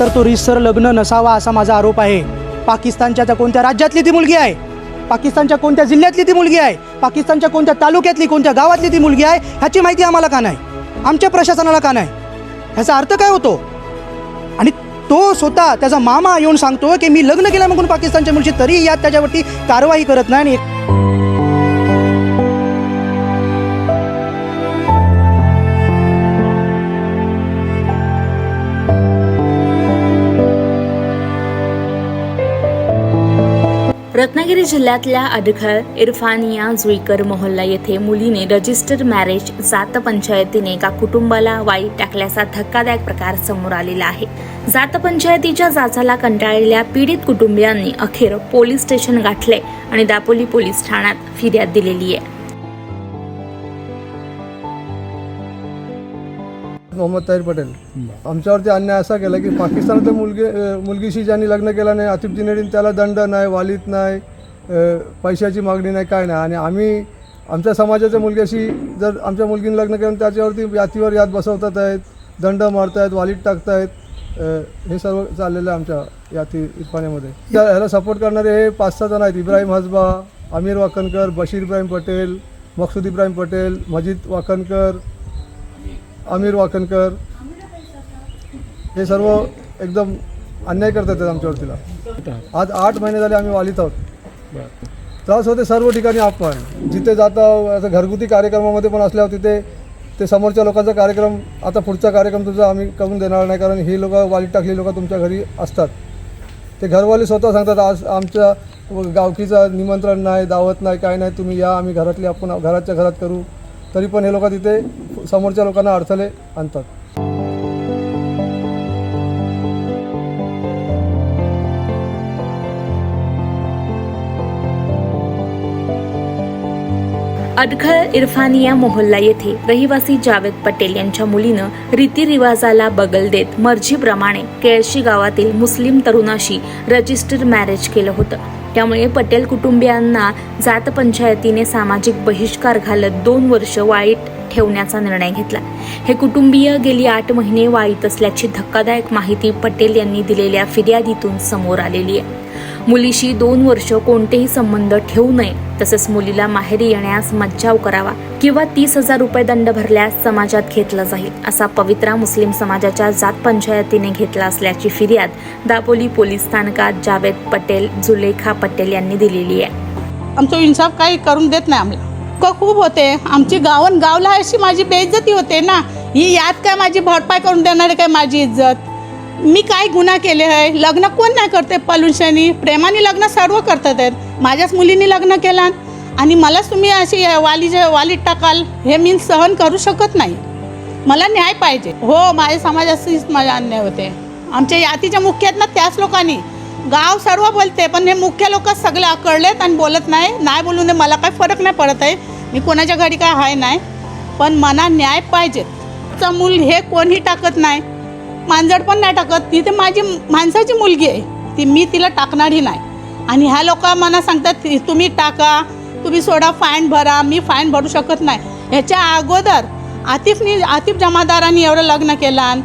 तर तो रिसर लग्न नसावा असा माझा आरोप आहे. पाकिस्तानच्या त्या कोणत्या राज्यातली ती मुलगी आहे पाकिस्तानच्या कोणत्या जिल्ह्यातली ती मुलगी आहे पाकिस्तानच्या कोणत्या तालुक्यातली कोणत्या गावातली ती मुलगी आहे ह्याची माहिती आम्हाला का नाही? आमच्या प्रशासनाला का नाही? ह्याचा अर्थ काय होतो? आणि तो स्वतः त्याचा मामा येऊन सांगतो की मी लग्न केलं म्हणून पाकिस्तानच्या मुलीशी तरी यात त्याच्यावरती कारवाई करत नाही रत्नागिरी जिल्ह्यातल्या अडखळ इरफानिया जुईकर मोहल्ला येथे मुलीने रजिस्टर मॅरेज जात पंचायतीने एका कुटुंबाला वाईट टाकल्याचा धक्कादायक प्रकार समोर आलेला आहे. जात पंचायतीच्या जाचाला कंटाळलेल्या पीडित कुटुंबियांनी अखेर पोलीस स्टेशन गाठले आणि दापोली पोलीस ठाण्यात फिर्याद दिलेली आहे. मोहम्मद ताहिर पटेल. आमच्यावरती अन्याय असा केला की पाकिस्तानातल्या मुलगी मुलगीशी ज्यांनी लग्न केलं नाही आतिफ दिनेडीन त्याला दंड नाही वालीत नाही पैशाची मागणी नाही काय नाही. आणि आम्ही आमच्या समाजाच्या मुलग्याशी जर आमच्या मुलगीने लग्न केलं त्याच्यावरती यातीवर याद बसवतात आहेत दंड मारतायत वालीत टाकतायत हे सर्व चाललेलं आहे आमच्या याती इरफाण्यामध्ये त्या ह्याला सपोर्ट करणारे हे पाच सहा जण आहेत. इब्राहिम हसबा अमीर वाकणकर बशीर इब्राहिम पटेल मकसूद इब्राहिम पटेल मजिद वाकणकर आमिर वाकणकर. हे सर्व एकदम अन्याय करतात आहेत आमच्यावरतीला आज आठ महिने झाले आम्ही वालीत आहोत. त्रास होते सर्व ठिकाणी आपण जिथे जाता असं घरगुती कार्यक्रमामध्ये पण असल्यावर तिथे ते समोरच्या लोकांचा कार्यक्रम आता पुढचा कार्यक्रम तुमचा आम्ही करून देणार नाही कारण ही लोक वालीत टाकली लोक तुमच्या घरी असतात. ते घरवाले स्वतः सांगतात आज आमच्या गावकीचं निमंत्रण नाही दावत नाही काय नाही तुम्ही या आम्ही घरातली आपण घराच्या घरात करू. तरी पण हे लोक तिथे समोरच्या लोकांना अडथळे आणतात. अडखळ इरफानिया मोहल्ला येथे रहिवासी जावेद पटेल यांच्या मुलीनं रीतिरिवाजाला बगल देत मर्जीप्रमाणे केळशी गावातील मुस्लिम तरुणाशी रजिस्टर मॅरेज केलं होतं. त्यामुळे पटेल कुटुंबियांना जात पंचायतीने सामाजिक बहिष्कार घालत दोन वर्ष वाईट ठेवण्याचा निर्णय घेतला. हे कुटुंबीय गेली आठ महिने वाईट असल्याची धक्कादायक माहिती पटेल यांनी दिलेल्या फिर्यादीतून समोर आलेली आहे. मुलीशी दोन वर्ष कोणतेही संबंध ठेवू नये. तसेच मुलीला माहेरी येण्यास मज्जाव करावा किंवा तीस हजार रुपये दंड भरल्यास समाजात घेतला जाईल असा पवित्रा मुस्लिम समाजाच्या जात पंचायतीने घेतला असल्याची फिर्याद दापोली पोलीस स्थानकात जावेद पटेल जुलेखा पटेल यांनी दिलेली आहे. आमचा इन्साफ काही करून देत नाही आम्हाला. क खूप होते. आमची गावन गावला अशी माझी बेइज्जती होते ना. ही यात काय माझी भरपाई करून देणारे काय माझी इज्जत? मी काय गुन्हा केले आहे? लग्न कोण नाही करते? पलुषणी प्रेमाने लग्न सर्व करतात आहेत. माझ्याच मुलीने लग्न केला आणि मलाच तुम्ही अशी वाली जे वालीत टाकाल हे मी सहन करू शकत नाही. मला न्याय पाहिजे. हो माझ्या समाजाशीच माझे अन्याय होते. आमच्या यातीच्या मुख्य आहेत ना त्याच लोकांनी. गाव सर्व बोलते पण हे मुख्य लोक सगळे आकळलेत आणि बोलत नाही. नाही बोलून दे मला काय फरक नाही पडत आहे. मी कोणाच्या घरी काय आहे नाही. पण मला न्याय पाहिजे. चं मूल हे कोणी टाकत नाही. मांजड पण नाही टाकत. ती तर माझी माणसाची मुलगी आहे. ती मी तिला टाकणारही नाही. आणि ह्या लोक मला सांगतात तुम्ही टाका तुम्ही सोडा फाईन भरा मी फाईन भरू शकत नाही. ह्याच्या अगोदर आतिफनी आतिफ जमादारांनी एवढं लग्न केलान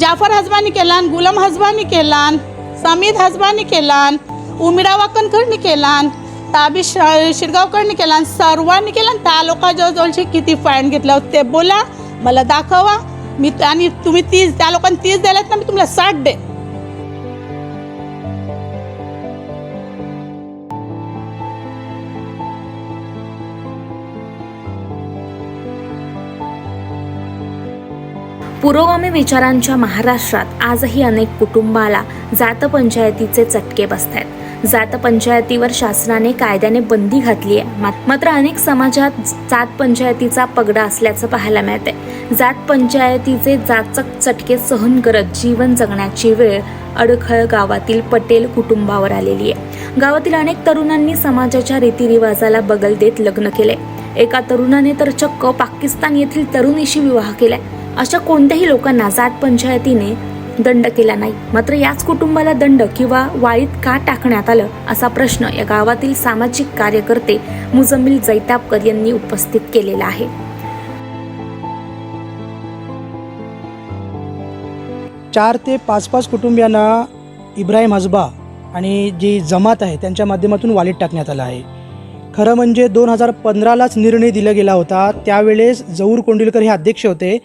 जाफर हजबानी केलान गुलाम हजबानी केलान समीद हजबानी केलान उमिरा वाकणकरनी केलान ताबी श- शिरगावकरनी केलान सर्वांनी केलान त्या लोकांजवळची किती फाईन घेतलं ते बोला मला दाखवा. मी आणि तुम्ही तीस त्या लोकांनी तीस दिल्यात ना मी तुम्हाला साठ दे पुरोगामी विचारांच्या महाराष्ट्रात आजही अनेक कुटुंबाला जात पंचायतीचे चटके बसत आहेत जात पंचायतीवर शासनाने कायद्याने बंदी घातली आहे मात- मात्र अनेक समाजात जात पंचायतीचा पगडा असल्याचं पाहायला मिळते जात पंचायतीचे जाचक चटके सहन करत जीवन जगण्याची वेळ अडखळ गावातील पटेल कुटुंबावर आलेली आहे गावातील अनेक तरुणांनी समाजाच्या रीतिरिवाजाला बगल देत लग्न केले एका तरुणाने तर चक्क पाकिस्तान येथील तरुणीशी विवाह केलाय. अशा कोणत्याही लोकांना जात पंचायतीने दंड केला नाही. मात्र याच कुटुंबाला दंड किंवा वाळीत का टाकण्यात आलं असा प्रश्न या गावातील सामाजिक कार्यकर्ते मुजमिल जैतापकर यांनी उपस्थित केलेला आहे. चार ते पाच पाच कुटुंबियांना इब्राहिम हजबा आणि जी जमात आहे त्यांच्या माध्यमातून वालीत टाकण्यात आलं आहे. खरं म्हणजे दोन हजार पंधरालाच निर्णय दिला गेला होता. त्यावेळेस जऊर कोंडिलकर हे अध्यक्ष होते.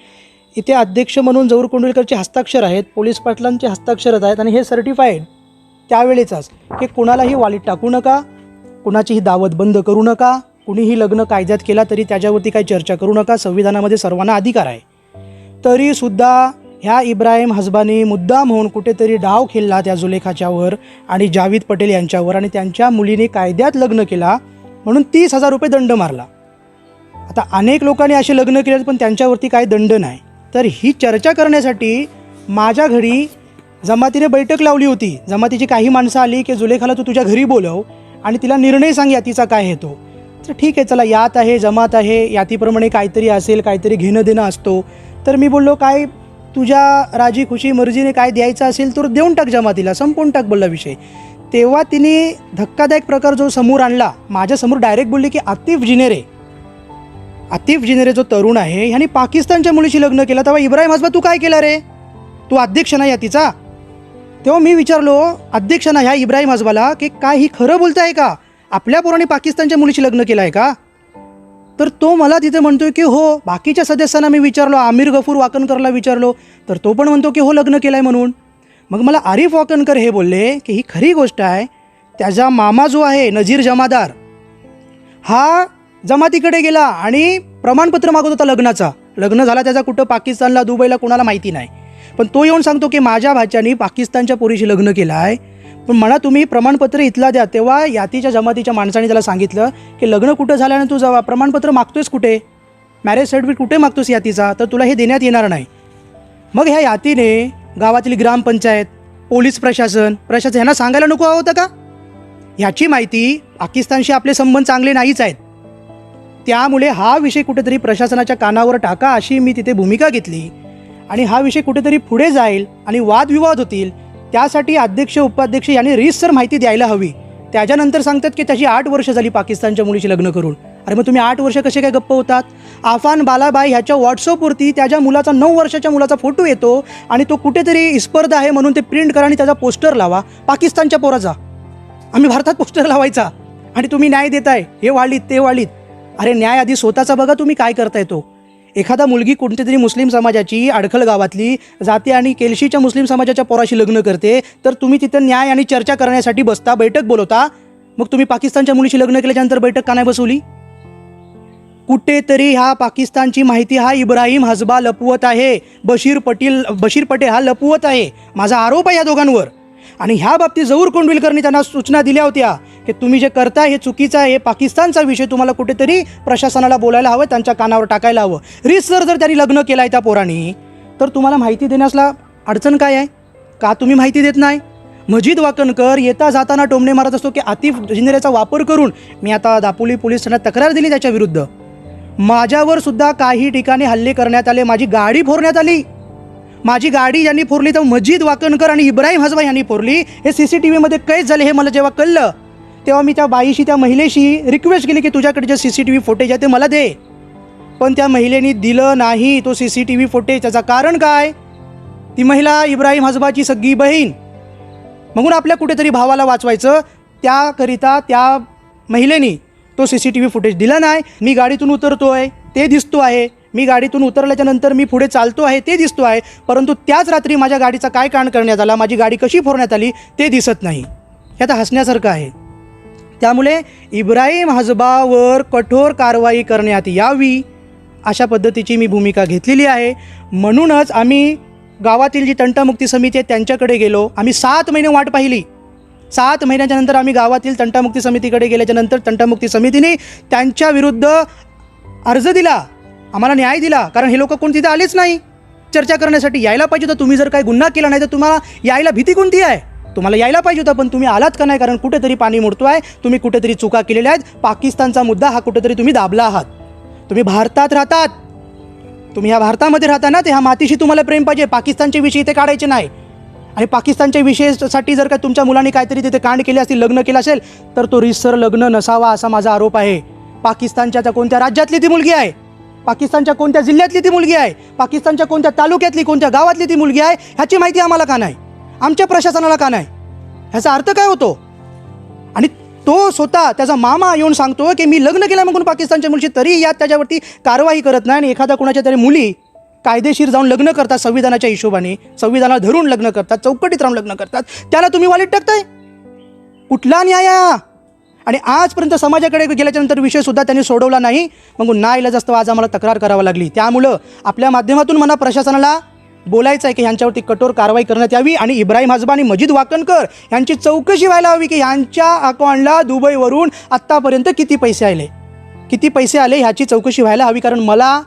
इथे अध्यक्ष म्हणून जऊर कोंडुलकरचे हस्ताक्षर आहेत पोलीस पाटलांचे हस्ताक्षर आहेत आणि हे सर्टिफाईड त्यावेळेचाच की कुणालाही वालीत टाकू नका कुणाचीही दावत बंद करू नका कुणीही लग्न कायद्यात केला तरी त्याच्यावरती काही चर्चा करू नका संविधानामध्ये सर्वांना अधिकार आहे. तरीसुद्धा ह्या इब्राहिम हजबानी मुद्दाम होऊन कुठेतरी डाव खेळला त्या जुलेखाच्यावर आणि जावीद पटेल यांच्यावर आणि त्यांच्या मुलीने कायद्यात लग्न केला म्हणून तीस हजार रुपये दंड मारला. आता अनेक लोकांनी असे लग्न केले पण त्यांच्यावरती काही दंड नाही. तर ही चर्चा करण्यासाठी माझ्या घरी जमातीने बैठक लावली होती. जमातीची काही माणसं आली की जुलेखाला तू तुझ्या घरी बोलव आणि तिला निर्णय सांग यातीचा काय आहे तो. तर ठीक आहे चला यात आहे जमात आहे यातीप्रमाणे काहीतरी असेल काहीतरी घेणं देणं असतो. तर मी बोललो काय तुझ्या राजी खुशी मर्जीने काय द्यायचं असेल तर देऊन टाक जमातीला संपवून टाक बोलला विषय तेव्हा तिने धक्कादायक प्रकार जो समोर आणला माझ्यासमोर डायरेक्ट बोलले की आतिफ जिनेरे आतिफ जिनेरे जो तरुण आहे ह्याने पाकिस्तानच्या मुलीशी लग्न केलं. तेव्हा इब्राहिम हजबा तू काय केलं रे? तू अध्यक्ष नाही यातीचा तेव्हा मी विचारलो अध्यक्षांना ह्या इब्राहिम हजबाला की काय ही खरं बोलताय का? आपल्या पोराने पाकिस्तानच्या मुलीशी लग्न केलं आहे का? तर तो मला तिथे म्हणतोय की हो बाकीच्या सदस्यांना मी विचारलो आमिर गफूर वाकणकरला विचारलो तर तो पण म्हणतो की हो लग्न केलं आहे म्हणून. मग मला आरिफ वाकणकर हे बोलले की ही खरी गोष्ट आहे त्याचा मामा जो आहे नजीर जमादार हा जमातीकडे गेला आणि प्रमाणपत्र मागत होता लग्नाचा. लग्न झाला त्याचा कुठं पाकिस्तानला दुबईला कोणाला माहिती नाही. पण तो येऊन सांगतो की माझ्या भाच्यानी पाकिस्तानच्या पोरीशी लग्न केलं आहे पण म्हणा तुम्ही प्रमाणपत्र इथला द्या. तेव्हा यातीच्या जमातीच्या माणसाने त्याला सांगितलं की लग्न कुठं झाल्यानं तू जावा. प्रमाणपत्र मागतोयस कुठे? मॅरेज सर्टिफिकेट कुठे मागतोस यातीचा? तर तुला हे देण्यात येणार नाही. मग ह्या यातीने गावातील ग्रामपंचायत पोलीस प्रशासन प्रशासन यांना सांगायला नको होतं का? ह्याची माहिती पाकिस्तानशी आपले संबंध चांगले नाहीच आहेत. त्यामुळे हा विषय कुठेतरी प्रशासनाच्या कानावर टाका अशी मी तिथे भूमिका घेतली. आणि हा विषय कुठेतरी पुढे जाईल आणि वादविवाद होतील त्यासाठी अध्यक्ष उपाध्यक्ष यांनी रीसर माहिती द्यायला हवी. त्याच्यानंतर सांगतात की त्याची आठ वर्ष झाली पाकिस्तानच्या मुलीशी लग्न करून. अरे मग तुम्ही आठ वर्ष कसे काय गप्प होतात? आफान बालाबाई ह्याच्या व्हॉट्सअपवरती त्याच्या मुलाचा नऊ वर्षाच्या मुलाचा फोटो येतो आणि तो कुठेतरी स्पर्धा आहे म्हणून ते प्रिंट करा आणि त्याचा पोस्टर लावा. पाकिस्तानच्या पोराचा. आम्ही भारतात पोस्टर लावायचा. आणि तुम्ही न्याय देताय. हे वाढलीत ते वाढलीत. अरे न्याय आधी स्वतःचा बघा तुम्ही काय करताय तो. एखादा मुलगी कोणत्या तरी मुस्लिम समाजाची अडखल गावातली जाते आणि केलशीच्या मुस्लिम समाजाच्या पोराशी लग्न करते तर तुम्ही तिथं न्याय आणि चर्चा करण्यासाठी बसता बैठक बोलवता. मग तुम्ही पाकिस्तानच्या मुलीशी लग्न केल्याच्यानंतर बैठक का नाही बसवली? कुठेतरी ह्या पाकिस्तानची माहिती हा इब्राहिम हजबा लपवत आहे. बशीर पटेल बशीर पटेल हा लपवत आहे. माझा आरोप आहे या दोघांवर. आणि ह्या बाबतीत जऊर कोंडविलकरनी त्यांना सूचना दिल्या होत्या. की तुम्ही जे करताय हे चुकीचं आहे हे पाकिस्तानचा विषय तुम्हाला कुठेतरी प्रशासनाला बोलायला हवं त्यांच्या कानावर टाकायला हवं. रिसर जर त्यांनी लग्न केलं आहे त्या पोरांनी तर तुम्हाला माहिती देण्यासला अडचण काय आहे? का तुम्ही माहिती देत नाही? मजीद वाकणकर येता जाताना टोमणे मारत असतो की आतिफ जिनेऱ्याचा वापर करून मी आता दापोली पोलीस ठाण्यात तक्रार दिली त्याच्या विरुद्ध. माझ्यावर सुद्धा काही ठिकाणी हल्ले करण्यात आले माझी गाडी फोडण्यात आली. माझी गाडी यांनी फोरली तर मजीद वाकणकर आणि इब्राहिम हजबा यांनी फोरली हे सी सी टी व्हीमध्ये कैद झाले हे मला जेव्हा कळलं. तेव्हा मी त्या बाईशी त्या महिलेशी रिक्वेस्ट केली की तुझ्याकडे जे C C T V footage आहे ते मला दे. पण त्या महिलेने दिलं नाही तो C C T V footage त्याचं कारण काय? ती महिला इब्राहिम हजबाची सगळी बहीण. म्हणून आपल्या कुठेतरी भावाला वाचवायचं. त्याकरिता त्या महिलेनी तो C C T V footage दिला नाही. मी गाडीतून उतरतो आहे ते दिसतो आहे. मी गाडीतून उतरल्याच्या नंतर मी पुढे चालतो आहे ते दिसतो आहे. परंतु त्याच रात्री माझ्या गाडीचा काय कांड करण्यात आला माझी गाडी कशी फोडण्यात आली ते दिसत नाही. हे आता हसण्यासारखं आहे. त्यामुळे इब्राहिम हजबावर कठोर कारवाई करण्यात यावी अशा पद्धतीची मी भूमिका घेतलेली आहे. म्हणूनच आम्ही गावातील जी तंटामुक्ती समिती आहे त्यांच्याकडे गेलो. आम्ही सात महिने वाट पाहिली. सात महिन्याच्या नंतर आम्ही गावातील तंटामुक्ती समितीकडे गेल्याच्यानंतर तंटामुक्ती समितीने त्यांच्या विरुद्ध अर्ज दिला. आम्हाला न्याय दिला. कारण हे लोक कोण तिथे आलेच नाही. चर्चा करण्यासाठी यायला पाहिजे तर तुम्ही जर काही गुन्हा केला नाही तर तुम्हाला यायला भीती कोणती आहे? तुम्हाला यायला पाहिजे होता पण तुम्ही आलात का नाही? कारण कुठेतरी पाणी मोडतो आहे तुम्ही कुठेतरी चुका केलेल्या आहेत. पाकिस्तानचा मुद्दा हा कुठेतरी तुम्ही दाबला आहात. तुम्ही भारतात राहतात. तुम्ही ह्या भारतामध्ये राहता ना ते ह्या मातीशी तुम्हाला प्रेम पाहिजे. पाकिस्तानचे विषय इथे काढायचे नाही. आणि पाकिस्तानच्या विषयासाठी जर का तुमच्या मुलांनी काहीतरी तिथे कांड केले असतील लग्न केलं असेल तर तो रिसर लग्न नसावा असा माझा आरोप आहे. पाकिस्तानच्या त्या कोणत्या राज्यातली ती मुलगी आहे? पाकिस्तानच्या कोणत्या जिल्ह्यातली ती मुलगी आहे? पाकिस्तानच्या कोणत्या तालुक्यातली कोणत्या गावातली ती मुलगी आहे? ह्याची माहिती आम्हाला का नाही? आमच्या प्रशासनाला का नाही? ह्याचा अर्थ काय होतो? आणि तो स्वतः त्याचा मामा येऊन सांगतो की मी लग्न केलं म्हणून पाकिस्तानच्या मुलीशी तरी यात त्याच्यावरती कारवाई करत नाही आणि एखादा कुणाच्या तरी मुली कायदेशीर जाऊन लग्न करतात संविधानाच्या हिशोबाने संविधानाला धरून लग्न करतात चौकटीत राहून लग्न करतात त्याला तुम्ही वालीत टाकताय? कुठला न्याय आणि आजपर्यंत समाजाकडे गेल्याच्यानंतर विषयसुद्धा त्यांनी सोडवला नाही. मग ना इलाज असतो आज आम्हाला तक्रार करावी लागली. त्यामुळं आपल्या माध्यमातून मला प्रशासनाला बोलायचं आहे की ह्यांच्यावरती कठोर कारवाई करण्यात यावी आणि इब्राहिम हजबा आणि मजीद वाकणकर यांची चौकशी व्हायला हवी की ह्यांच्या अकाउंटला दुबईवरून आत्तापर्यंत किती पैसे आले? किती पैसे आले ह्याची चौकशी व्हायला हवी? कारण मला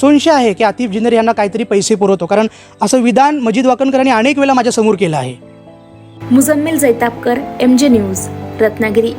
संशय आहे की आतिफ जिंदर यांना काहीतरी पैसे पुरवतो. कारण असं विधान मजीद वाकणकरांनी अनेक वेळा माझ्यासमोर केलं आहे. Muzammil Jaitapkar M J news Ratnagiri.